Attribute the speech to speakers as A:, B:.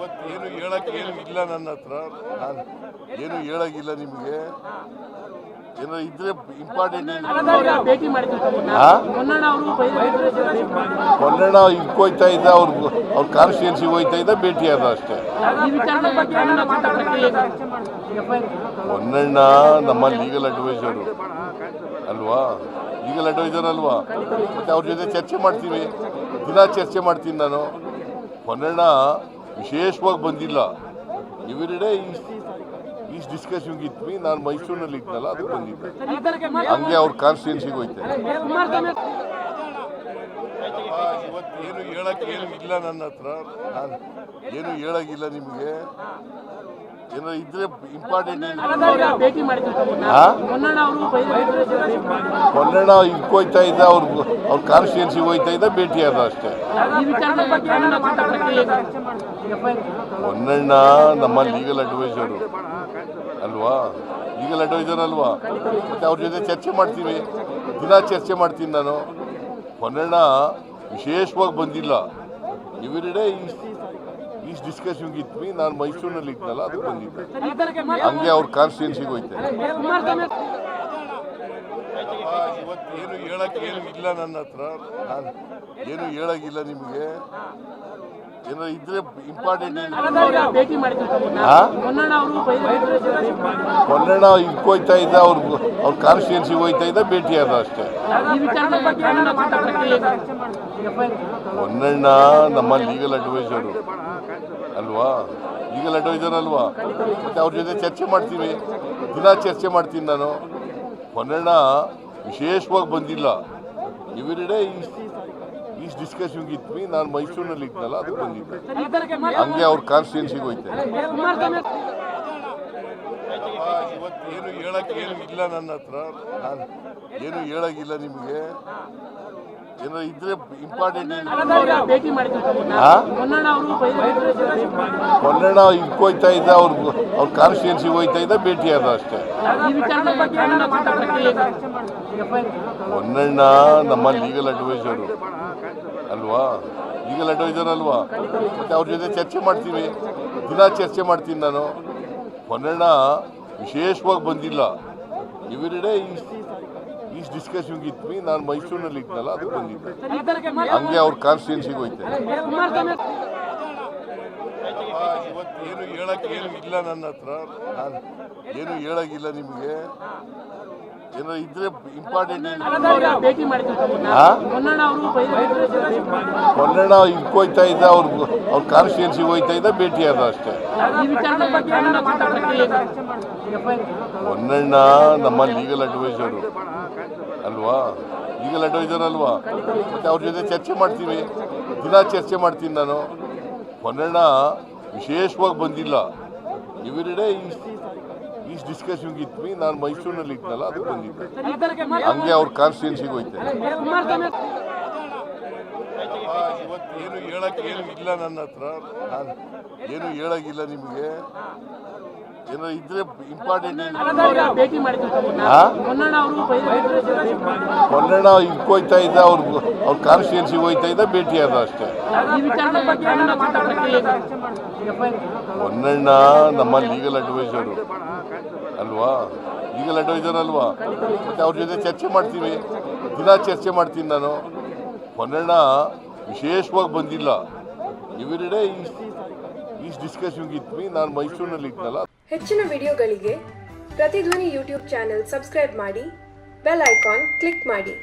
A: ಇವತ್ತು ಏನು ಹೇಳಕ್ಕೆ ಏನು ಇಲ್ಲ ನನ್ನ ಹತ್ರ. ನಾನು ಏನು ಹೇಳಕ್ಕಿಲ್ಲ ನಿಮಗೆ. ಏನೋ ಇದ್ರೆ ಇಂಪಾರ್ಟೆಂಟ್
B: ಭೇಟಿ ಮಾಡಿದ್ರು
A: ಹಾ
B: ಮೊನ್ನಣ್ಣ ಅವರು
A: ಮೊನ್ನೆಣ್ಣ ಇದ್ಕೋಯ್ತಾ ಇದ್ದ ಅವ್ರ ಅವ್ರ ಕಾನ್ಸ್ಟಿಟ್ಯೂನ್ಸಿ ಹೋಯ್ತಾ ಇದ್ದ, ಭೇಟಿ ಆದ ಅಷ್ಟೇ. ಮೊನ್ನೆಣ್ಣ ನಮ್ಮ ಲೀಗಲ್ ಅಡ್ವೈಸರು ಅಲ್ವಾ? ಲೀಗಲ್ ಅಡ್ವೈಸರ್ ಅಲ್ವಾ? ಮತ್ತೆ ಅವ್ರ ಜೊತೆ ಚರ್ಚೆ ಮಾಡ್ತೀವಿ. ದಿನ ಚರ್ಚೆ ಮಾಡ್ತೀನಿ ನಾನು. ಮೊನ್ನೆಣ್ಣ ವಿಶೇಷವಾಗಿ ಬಂದಿಲ್ಲ. Every is is discussing with me ನಾನು ಮೈಸೂರಿನಲ್ಲಿ ಇದ್ನಲ್ಲ, ಅದಕ್ಕೆ ಬಂದಿದ್ದೆ. ಹಂಗೆ ಅವ್ರ ಕಾನ್ಸ್ಟಿಟ್ಯೂನ್ಸಿಗೆ ಹೋಯ್ತೆ. ಏನು ಹೇಳಕ್ಕೆ ಏನು ಇಲ್ಲ ನನ್ನ ಹತ್ರ. ನಾನು ಏನು ಹೇಳಕ್ಕಿಲ್ಲ ನಿಮಗೆ. ಏನೋ? ಇದ್ರೆ ಇಂಪಾರ್ಟೆಂಟ್
B: ಮೊನ್ನಣ್ಣ ಅವರು
A: ಮೊನ್ನೆಣ್ಣ ಇದ್ದ ಅವ್ರ ಅವ್ರ ಕಾನ್ಸ್ಟಿಟ್ಯೂನ್ಸಿಗೆ ಹೋಯ್ತಾ ಇದ್ದ ಭೇಟಿ ಆದ ಅಷ್ಟೇ. ಮೊನ್ನೆಣ್ಣ ನಮ್ಮ ಲೀಗಲ್ ಅಡ್ವೈಸರು ಅಲ್ವಾ? ಲೀಗಲ್ ಅಡ್ವೈಸರ್ ಅಲ್ವಾ? ಮತ್ತೆ ಅವ್ರ ಜೊತೆ ಚರ್ಚೆ ಮಾಡ್ತೀವಿ. ದಿನ ಚರ್ಚೆ ಮಾಡ್ತೀನಿ ನಾನು. ಹೊನ್ನಣ್ಣ ವಿಶೇಷವಾಗಿ ಬಂದಿಲ್ಲ. ಎವ್ರಿ ಈಸ್ ಡಿಸ್ಕಸಿಂಗ್ ಇದ್ವಿ ನಾನು ಮೈಸೂರಿನಲ್ಲಿ ಇದ್ನಲ್ಲ ಅದಕ್ಕೆ ಬಂದಿದ್ದೆ. ಹಂಗೆ ಅವ್ರ ಕಾನ್ಸ್ಟಿಟ್ಯೂನ್ಸಿಗೆ ಹೋಯ್ತೆ. ಇವತ್ತು ಏನು ಹೇಳಕ್ಕೆ ಏನು ಇಲ್ಲ ನನ್ನ ಹತ್ರ. ನಾನು ಏನು ಹೇಳೋಕ್ಕಿಲ್ಲ ನಿಮಗೆ. ಏನೋ ಇದ್ರೆ ಇಂಪಾರ್ಟೆಂಟ್
B: ಭೇಟಿ ಮಾಡಿದ್ರು
A: ಹೋಯ್ತಾ ಇದ್ದ ಅವ್ರ ಅವ್ರ ಕಾನ್ಸ್ಟಿಟ್ಯೂನ್ಸಿಗೆ ಹೋಯ್ತಾ ಇದ್ದ ಭೇಟಿ ಆದ ಅಷ್ಟೇ.
B: ಹೊನ್ನಣ್ಣ ಏನಾರ
A: ನಮ್ಮ ಲೀಗಲ್ ಅಡ್ವೈಸರು ಅಲ್ವಾ? ಲೀಗಲ್ ಅಡ್ವೈಸರ್ ಅಲ್ವಾ? ಮತ್ತೆ ಅವ್ರ ಜೊತೆ ಚರ್ಚೆ ಮಾಡ್ತೀವಿ. ದಿನ ಚರ್ಚೆ ಮಾಡ್ತೀನಿ ನಾನು. ಹೊನ್ನಣ್ಣ ವಿಶೇಷವಾಗಿ ಬಂದಿಲ್ಲ. Every is discussing with me ನಾನು ಮೈಸೂರಿನಲ್ಲಿ ಇದ್ನಲ್ಲ ಅದು ಬಂದಿದ್ದೆ. ಹಂಗೆ ಅವ್ರ ಕಾನ್ಸ್ಟಿಟ್ಯೂನ್ಸಿಗೆ ಹೋಯ್ತೆ.
B: ಇವತ್ತೇನು
A: ಇವತ್ತು ಏನು ಹೇಳಕ್ಕೆ ಏನು ಇಲ್ಲ ನನ್ನ ಹತ್ರ. ನಾನು ಏನು ಹೇಳಕ್ಕಿಲ್ಲ ನಿಮಗೆ. ಏನೋ ಇದ್ರೆ ಇಂಪಾರ್ಟೆಂಟ್
B: ಮೊನ್ನಣ್ಣ
A: ಇದ್ಕೋಯ್ತಾ ಇದ್ದ ಅವ್ರ ಅವ್ರ ಕಾನ್ಸ್ಟಿಟ್ಯೂನ್ಸಿಗೆ ಹೋಯ್ತಾ ಇದ್ದ ಭೇಟಿ ಆದ ಅಷ್ಟೇ. ಮೊನ್ನೆಣ್ಣ ನಮ್ಮ ಲೀಗಲ್ ಅಡ್ವೈಸರು ಅಲ್ವಾ? ಲೀಗಲ್ ಅಡ್ವೈಸರ್ ಅಲ್ವಾ? ಮತ್ತೆ ಅವ್ರ ಜೊತೆ ಚರ್ಚೆ ಮಾಡ್ತೀವಿ. ದಿನ ಚರ್ಚೆ ಮಾಡ್ತೀನಿ ನಾನು. ಹೊನ್ನಣ್ಣ ವಿಶೇಷವಾಗಿ ಬಂದಿಲ್ಲ. ಎವ್ರಿ ಈಸ್ ಈಸ್ ಡಿಸ್ಕಸಿಂಗ್ ಇದ್ವಿ ನಾನು ಮೈಸೂರಿನಲ್ಲಿ ಇದ್ನಲ್ಲ ಅದಕ್ಕೆ ಬಂದಿದ್ದೆ. ಹಂಗೆ ಅವ್ರ ಕಾನ್ಸ್ಟಿಟ್ಯೂನ್ಸಿಗೆ ಹೋಯ್ತೆ. ಇವತ್ತು ಏನು ಹೇಳಕ್ಕೆ ಏನು ಇಲ್ಲ ನನ್ನ ಹತ್ರ. ನಾನು ಏನು ಹೇಳಕ್ಕಿಲ್ಲ ನಿಮಗೆ. ಏನೋ ಇದ್ರೆ ಇಂಪಾರ್ಟೆಂಟ್
B: ಭೇಟಿ
A: ಇದಕ್ಕೆ ಹೋಯ್ತಾ ಇದ್ದ ಅವ್ರ ಅವ್ರ ಕಾನ್ಸ್ಟಿಟ್ಯೂನ್ಸಿಗೆ ಹೋಯ್ತಾ ಇದ್ದ ಭೇಟಿ ಆದ ಅಷ್ಟೇ. ಮೊನ್ನೆಣ್ಣ ನಮ್ಮ ಲೀಗಲ್ ಅಡ್ವೈಸರು ಅಲ್ವಾ? ಲೀಗಲ್ ಅಡ್ವೈಸರ್ ಅಲ್ವಾ? ಮತ್ತೆ ಅವ್ರ ಜೊತೆ ಚರ್ಚೆ ಮಾಡ್ತೀವಿ. ದಿನ ಚರ್ಚೆ ಮಾಡ್ತೀನಿ ನಾನು. ಹೊನ್ನಣ್ಣ ವಿಶೇಷವಾಗಿ ಬಂದಿಲ್ಲ. ಎವ್ರಿ ಈಸ್ ಡಿಸ್ಕಸಿಂಗ್ ಇತ್ತು ಮೀ ನಾನು ಮೈಸೂರಿನಲ್ಲಿ ಇದ್ನಲ್ಲ ಅದಕ್ಕೆ ಬಂದಿದ್ದೆ ಹಂಗೆ ಅವ್ರ ಕಾನ್ಸ್ಟಿಟ್ಯೂನ್ಸಿಗೆ ಹೋಯ್ತೆ ಇವತ್ತು ಏನು ಹೇಳಕ್ಕೆ ಏನು ಇಲ್ಲ ನನ್ನ ಹತ್ರ ನಾನು ಏನು ಹೇಳಕ್ಕಿಲ್ಲ ನಿಮಗೆ ಏನೋ ಇದ್ರೆ ಇಂಪಾರ್ಟೆಂಟ್
B: ಮೊನ್ನಣ್ಣ
A: ಇದ್ಕೋಯ್ತಾ ಇದ್ದ ಅವ್ರ ಅವ್ರ ಕಾನ್ಸ್ಟಿಟ್ಯೂನ್ಸಿಗೆ ಹೋಯ್ತಾ ಇದ್ದ ಭೇಟಿ ಆದ ಅಷ್ಟೇ ಮೊನ್ನೆಣ್ಣ ನಮ್ಮ ಲೀಗಲ್ ಅಡ್ವೈಸರು ಅಲ್ವಾ? ಲೀಗಲ್ ಅಡ್ವೈಸರ್ ಅಲ್ವಾ? ಮತ್ತೆ ಅವ್ರ ಜೊತೆ ಚರ್ಚೆ ಮಾಡ್ತೀವಿ. ದಿನ ಚರ್ಚೆ ಮಾಡ್ತೀನಿ ನಾನು. ಹೊನ್ನಣ್ಣ ವಿಶೇಷವಾಗಿ ಬಂದಿಲ್ಲ. ಎವ್ರಿ ಈಸ್ ಡಿಸ್ಕಷನ್ ಡಿಸ್ಕಸಿಂಗ್ ಇತ್ ಮೀ ನಾನು ಮೈಸೂರಿನಲ್ಲಿ ಇದ್ನಲ್ಲ.
C: ಹೆಚ್ಚಿನ ವಿಡಿಯೋಗಳಿಗೆ ಪ್ರತಿಧ್ವನಿ ಯೂಟ್ಯೂಬ್ ಚಾನೆಲ್ ಸಬ್ಸ್ಕ್ರೈಬ್ ಮಾಡಿ, ಬೆಲ್ ಐಕಾನ್ ಕ್ಲಿಕ್ ಮಾಡಿ.